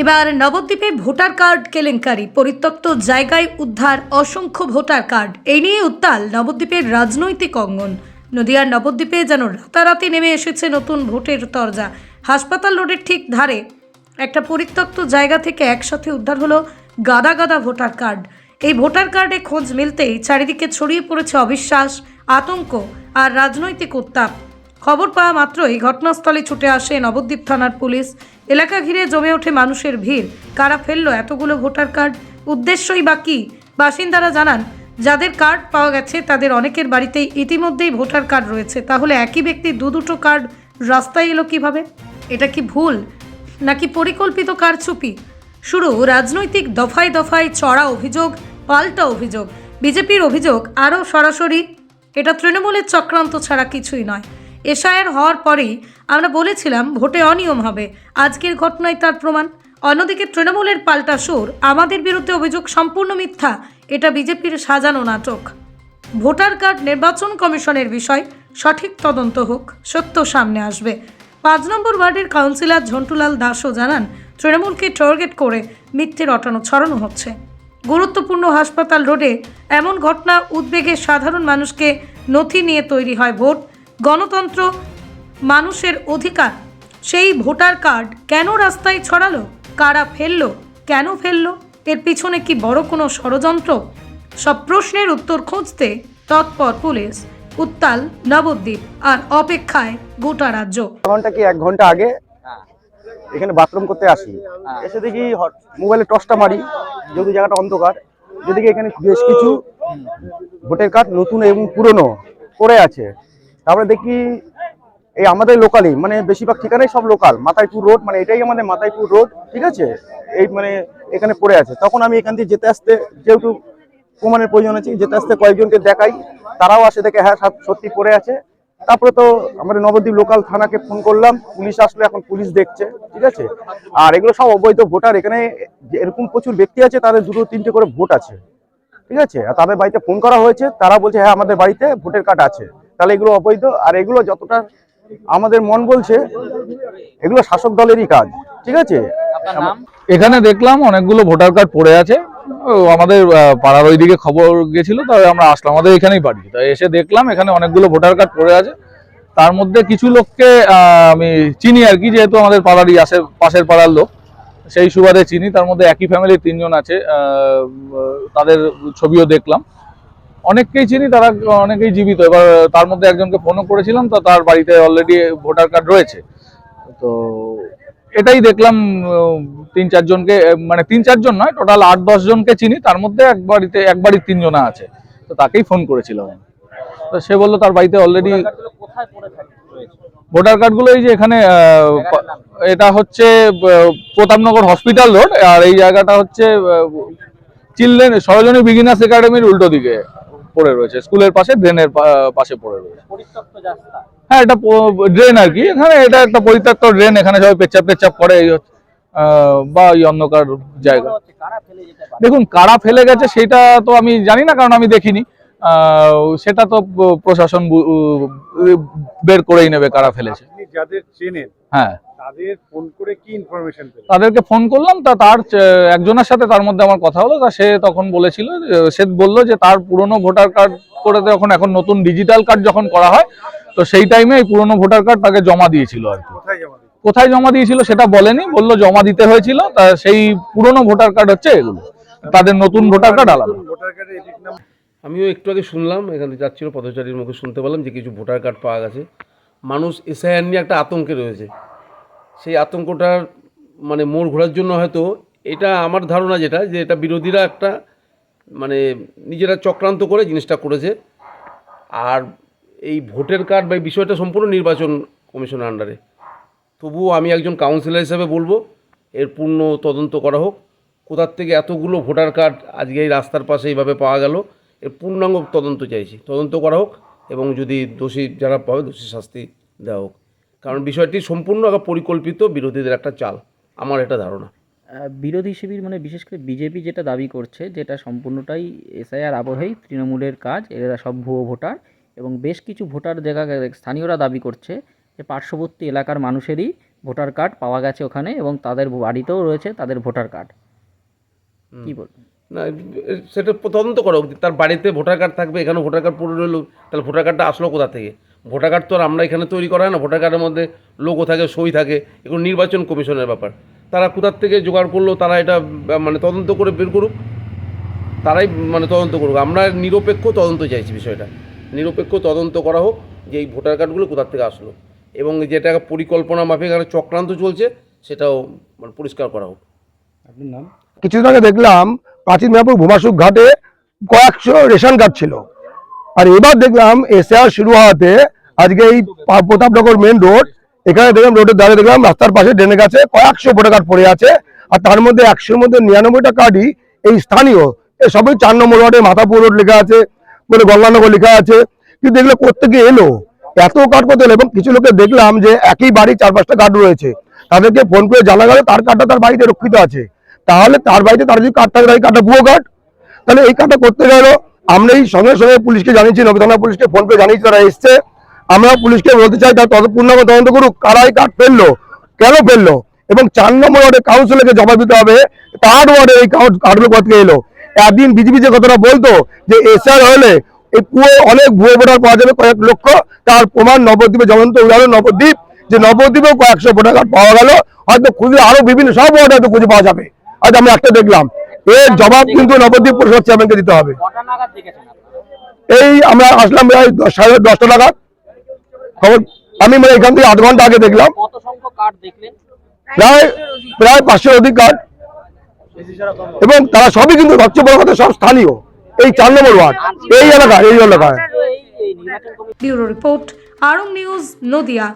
এবার নবদ্বীপে voter card কেলেঙ্কারি, পরিত্যক্ত জায়গায় উদ্ধার অসংখ্য ভোটার কার্ড। এই নিয়ে উত্তাল নবদ্বীপের রাজনৈতিক অঙ্গন। নদিয়ার নবদ্বীপে যেন রাতারাতি নেমে এসেছে নতুন ভোটের তরজা। হাসপাতাল রোডের ঠিক ধারে একটা পরিত্যক্ত জায়গা থেকে একসাথে উদ্ধার হলো গাদা গাদা ভোটার কার্ড। এই ভোটার কার্ডে খোঁজ মিলতেই চারিদিকে ছড়িয়ে পড়েছে অবিশ্বাস, আতঙ্ক আর রাজনৈতিক উত্তাপ। খবর পাওয়া মাত্রই ঘটনাস্থলে ছুটে আসে নবদ্বীপ থানার পুলিশ। এলাকা ঘিরে জমে ওঠে মানুষের ভিড়। কারা ফেলল এতগুলো ভোটার কার্ড? উদ্দেশ্যই বা কী? বাসিন্দারা জানান, যাদের কার্ড পাওয়া গেছে তাদের অনেকের বাড়িতেই ইতিমধ্যেই ভোটার কার্ড রয়েছে। তাহলে একই ব্যক্তি দু দুটো কার্ড রাস্তায় এলো কীভাবে? এটা কি ভুল? নাকি পরিকল্পিত কারচুপি? শুরু, রাজনৈতিক দফায় দফায় চড়া অভিযোগ, পাল্টা অভিযোগ। বিজেপির অভিযোগ আরও সরাসরি, এটা তৃণমূলের চক্রান্ত ছাড়া কিছুই নয়। এশায়ের হওয়ার পরেই আমরা বলেছিলাম ভোটে অনিয়ম হবে। আজকের ঘটনায় তার প্রমাণ। অন্যদিকে তৃণমূলের পাল্টা সুর, আমাদের বিরুদ্ধে অভিযোগ সম্পূর্ণ মিথ্যা, এটা বিজেপির সাজানো নাটক। ভোটার কার্ড নির্বাচন কমিশনের বিষয়, সঠিক তদন্ত হোক, সত্য সামনে আসবে। পাঁচ নম্বর ওয়ার্ডের কাউন্সিলর ঝন্টুলাল দাসও জানান, তৃণমূলকে টার্গেট করে মিথ্যে রটানো ছড়ানো হচ্ছে। গুরুত্বপূর্ণ হাসপাতাল রোডে এমন ঘটনা উদ্বেগে সাধারণ মানুষকে নথি নিয়ে তৈরি হয় ভোট। গণতন্ত্র মানুষের অধিকার। সেই ভোটার কার্ড কেন রাস্তায় ছড়ালো? কারা ফেলল? কেন ফেলল? এর পিছনে কি বড় কোনো ষড়যন্ত্র? সব প্রশ্নের উত্তর খুঁজতে তৎপর পুলিশ উত্তাল নবদ্বীপ আর অপেক্ষায় গোটা রাজ্য। ঘণ্টা কি এক ঘণ্টা আগে এখানে বাথরুম করতে আসি এসে দেখি মোবাইলে টর্চটা মারি যদি জায়গাটা অন্ধকার। যেদিকে এখানে বেশ কিছু ভোটার কার্ড নতুন এবং পুরনো পড়ে আছে। তারপরে দেখি এই আমাদের লোকালই মানে বেশিরভাগ ঠিকানাই সব লোকাল মাথাইপুর রোড মানে এটাই আমাদের মাথাইপুর রোড ঠিক আছে? এই মানে এখানে পড়ে আছে। তখন আমি এখান দিয়ে যেতে আসতে, যেহেতু প্রমাণের প্রয়োজন আছে, যেতে আসতে কয়েকজনকে দেখাই, তারাও আসে দেখে হ্যাঁ সত্যি পড়ে আছে। তারপরে তো আমাদের নবদ্বীপ লোকাল থানাকে ফোন করলাম, পুলিশ আসলে, এখন পুলিশ দেখছে, ঠিক আছে? আর এগুলো সব অবৈধ ভোটার, এখানে এরকম প্রচুর ব্যক্তি আছে, তাদের দুটো তিনটে করে ভোট আছে, ঠিক আছে? আর তাদের বাড়িতে ফোন করা হয়েছে, তারা বলছে হ্যাঁ আমাদের বাড়িতে ভোটের কার্ড আছে। তাহলে এগুলো অবৈধ আর এগুলো যতটা আমাদের মন বলছে এগুলো শাসক দলেরই কাজ ঠিক আছে? এখানে দেখলাম অনেকগুলো ভোটার কার্ড পড়ে আছে। ও আমাদের পাড়ার ওইদিকে খবর গেছিল তবে আমরা আসলাম আমাদের এখানেই বাড়ি তাই এসে দেখলাম এখানে অনেকগুলো ভোটার কার্ড পড়ে আছে। তার মধ্যে কিছু লোককে আহ, আমি চিনি আর কি যেহেতু আমাদের পাড়ারই আসে পাশের পাড়ার লোক সেই সুবাদে চিনি। তার মধ্যে একই ফ্যামিলির তিনজন আছে আহ, তাদের ছবিও দেখলাম। অনেককেই চিনি তারা অনেকেই জীবিত। এবার তার মধ্যে একজনকে ফোনও করেছিলাম তো তার বাড়িতে অলরেডি ভোটার কার্ড রয়েছে। তো এটাই দেখলাম তিন চারজনকে মানে তিন চারজন নয় টোটাল আট দশ জনকে চিনি তার মধ্যে এক বাড়িতে এক বাড়ির তিনজনা আছে। তো তাকেই ফোন করেছিলাম। তো সে বলল তার বাড়িতে অলরেডি ভোটার কার্ডগুলো এই যে এখানে এটা হচ্ছে প্রতাপনগর হসপিটাল রোড আর এই জায়গাটা হচ্ছে চিলড্রেন সরজনী বিগিনার্স একাডেমির উল্টো দিকে। পড়ে রয়েছে। স্কুলের পাশে ড্রেনের পাশে পড়ে রয়েছে। হ্যাঁ এটা ড্রেন আর কি। এখানে এটা একটা পরিত্যক্ত ড্রেন এখানে সবাই পেচ্ছাপ টেচ্ছাপ করে আহ, বা এই অন্ধকার জায়গা। দেখুন কারা ফেলে গেছে সেটা তো আমি জানি না কারণ আমি দেখিনি। সেটা তো প্রশাসন বের করেই নেবে কারা ফেলেছে। যাদের চেনেন হ্যাঁ। তাদের ফোন করে কি ইনফরমেশন তাদেরকে ফোন করলাম তা তার একজনের সাথে তার মধ্যে আমার কথা হলো তা সে তখন বলেছিল সে বলল যে তার পুরনো ভোটার কার্ড করে যখন এখন নতুন ডিজিটাল কার্ড যখন করা হয় তো সেই টাইমে এই পুরনো ভোটার কার্ড তাকে জমা দিয়েছিল আর কি। কোথায় জমা কোথায় জমা দিয়েছিল সেটা বলেনি বলল জমা দিতে হয়েছিল তা সেই পুরনো ভোটার কার্ড হচ্ছে এগুলো। তাদের নতুন ভোটার কার্ড আলাদা ভোটার কার্ডে এডিট নাম আমিও একটু আগে শুনলাম, এখানে যাচ্ছিল পথচারীর মুখে শুনতে পেলাম যে কিছু ভোটার কার্ড পাওয়া গেছে। মানুষ এসআইআর নিয়ে একটা আতঙ্কে রয়েছে। সেই আতঙ্কটার মানে মোড় ঘোরার জন্য হয়তো এটা আমার ধারণা যেটা, যে এটা বিরোধীরা একটা মানে নিজেরা চক্রান্ত করে জিনিসটা করেছে। আর এই ভোটের কার্ড বা এই বিষয়টা সম্পূর্ণ নির্বাচন কমিশনের আন্ডারে তবুও আমি একজন কাউন্সিলর হিসেবে বলব, এর পূর্ণ তদন্ত করা হোক। কোথার থেকে এতগুলো ভোটার কার্ড আজকে এই রাস্তার পাশে এইভাবে পাওয়া গেল এর পূর্ণাঙ্গ তদন্ত চাইছি। তদন্ত করা হোক এবং যদি দোষী যারা পাবে দোষী শাস্তি দেওয়া হোক। কারণ বিষয়টি সম্পূর্ণ একটা পরিকল্পিত বিরোধীদের একটা চাল। আমার এটা ধারণা। বিরোধী শিবির মানে বিশেষ করে বিজেপি যেটা দাবি করছে যেটা সম্পূর্ণটাই এসআইআর আবহেই তৃণমূলের কাজ এরা সব ভুয়ো ভোটার এবং বেশ কিছু ভোটার জায়গা স্থানীয়রা দাবি করছে যে পার্শ্ববর্তী এলাকার মানুষেরই ভোটার কার্ড পাওয়া গেছে ওখানে এবং তাদের বাড়িতেও রয়েছে তাদের ভোটার কার্ড। কী বলবেন না সেটা তদন্ত করো তার বাড়িতে ভোটার কার্ড থাকবে এখানে ভোটার কার্ড পড়ে রইল। তাহলে ভোটার কার্ডটা আসলো কোথা থেকে? ভোটার কার্ড তো আর আমরা এখানে তৈরি করা হয় না ভোটার কার্ডের মধ্যে লোকও থাকে সই থাকে এগুলো নির্বাচন কমিশনের ব্যাপার। তারা কোথার থেকে জোগাড় করল তারা এটা মানে তদন্ত করে বের করুক। তারাই মানে তদন্ত করুক। আমরা নিরপেক্ষ তদন্ত চাইছি বিষয়টা। নিরপেক্ষ তদন্ত করা হোক যে এই ভোটার কার্ডগুলো কোথার থেকে আসলো। এবং যেটা পরিকল্পনা মাফিক এখানে চক্রান্ত চলছে সেটাও মানে পরিষ্কার করা হোক। আপনার নাম? কিছুদিন আগে দেখলাম প্রাচীন মেয়াপুর ভূমাসুক ঘাটে কয়েকশো রেশন কার্ড ছিল। আর এবার দেখলাম এসআর শুরু হওয়াতে আজকে এই প্রতাপনগর মেন রোড এখানে দেখলাম রোডের ধারে দেখলাম রাস্তার পাশে ড্রেনে গেছে কয়েকশো ভোটার কার্ড পড়ে আছে। আর তার মধ্যে একশোর মধ্যে নিরানব্বইটা কার্ডই এই স্থানীয় এ সবই চার নম্বর ওয়ার্ডে মাথাপুর রোড লেখা আছে কোনো গঙ্গানগর লেখা আছে। কিন্তু এগুলো কোথেকে এলো? এত কার্ড করতে এলো? এবং কিছু লোকে দেখলাম যে একই বাড়ি চার পাঁচটা কার্ড রয়েছে। তাদেরকে ফোন করে জানা গেল, তার কার্ডটা তার বাড়িতে রক্ষিত আছে। তাহলে তার বাড়িতে তার যদি কার্ড থাকে তাই কার্ডটা ভুয়ো কার্ড। তাহলে এই কাজটা করতে গেল আমরা এই সঙ্গে সঙ্গে পুলিশকে জানিয়েছি নবীথানা পুলিশকে ফোন করে জানিয়েছি, তারা এসছে। আমরা পুলিশকে বলতে চাই, তার তত তদন্ত করুক, কারা এই কার্ড ফেলল, কেন ফেলল, এবং চার নম্বর ওয়ার্ডে কাউন্সিলরকে জবাব দিতে হবে, তার ওয়ার্ডে এই কার্ডগুলো কোথা এলো? একদিন বিজেপি যে কথাটা বলতো, যে এসআর হলে এই পুরো অনেক ভুয়ো ভোটার পাওয়া যাবে কয়েক লক্ষ, তার প্রমাণ নবদ্বীপে জ্বলন্ত উদাহরণ নবদ্বীপ, যে নবদ্বীপেও কয়েকশো ভোটার কার্ড পাওয়া গেল, হয়তো খুঁজে আরও বিভিন্ন সব ওয়ার্ডে হয়তো খুঁজে পাওয়া যাবে। আজ আমি একটা দেখলাম। এর জবাব কিন্তু নবদ্বীপ পরিষদ চেয়ারম্যানকে দিতে হবে। এই আমরা আসলাম প্রায় দশ- সাড়ে দশটা নাগাদ। খবর আমি মানে এখান থেকে আধ ঘণ্টা আগে দেখলাম। কত সংখ্যক কার্ড দেখলেন? প্রায় প্রায় পাঁচশোর অধিক কার্ড এবং তারা সবই কিন্তু সবচেয়ে বড় কথা সব স্থানীয়। এই চার নম্বর ওয়ার্ড এই এলাকায় এই এলাকায়। Bureau report Arong news Nadia.